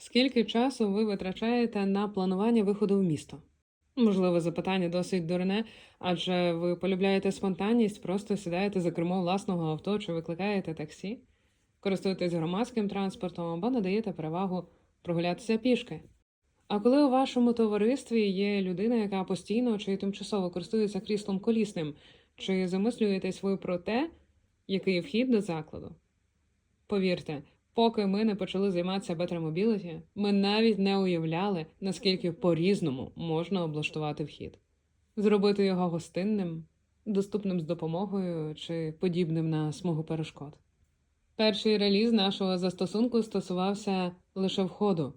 Скільки часу ви витрачаєте на планування виходу в місто? Можливо, запитання досить дурне, адже ви полюбляєте спонтанність, просто сідаєте за кермо власного авто чи викликаєте таксі, користуєтесь громадським транспортом або надаєте перевагу прогулятися пішки. А коли у вашому товаристві є людина, яка постійно чи тимчасово користується кріслом колісним, чи замислюєтесь ви про те, який вхід до закладу? Повірте, поки ми не почали займатися Mobility, ми навіть не уявляли, наскільки по-різному можна облаштувати вхід, зробити його гостинним, доступним з допомогою чи подібним на смугу перешкод. Перший реліз нашого застосунку стосувався лише входу,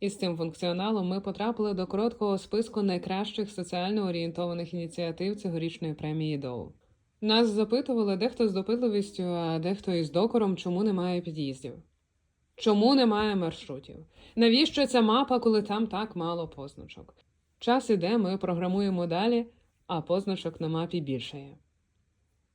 і з цим функціоналом ми потрапили до короткого списку найкращих соціально орієнтованих ініціатив цьогорічної премії Доу. Нас запитували дехто з допитливістю, а дехто із докором, чому немає під'їздів. Чому немає маршрутів? Навіщо ця мапа, коли там так мало позначок? Час іде, ми програмуємо далі, а позначок на мапі більшає.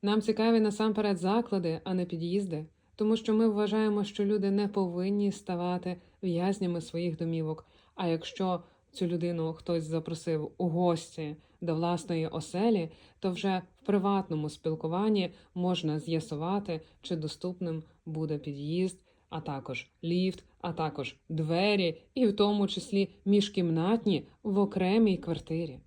Нам цікаві насамперед заклади, а не під'їзди, тому що ми вважаємо, що люди не повинні ставати в'язнями своїх домівок. А якщо цю людину хтось запросив у гості до власної оселі, то вже в приватному спілкуванні можна з'ясувати, чи доступним буде під'їзд, а також ліфт, а також двері, і в тому числі міжкімнатні в окремій квартирі.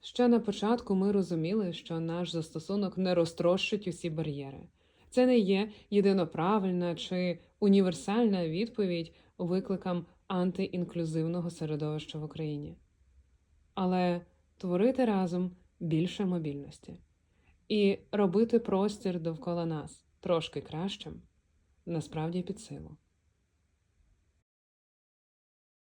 Ще на початку ми розуміли, що наш застосунок не розтрощить усі бар'єри. Це не є єдиноправильна чи універсальна відповідь викликам антиінклюзивного середовища в Україні. Але творити разом більше мобільності і робити простір довкола нас трошки кращим насправді під силу.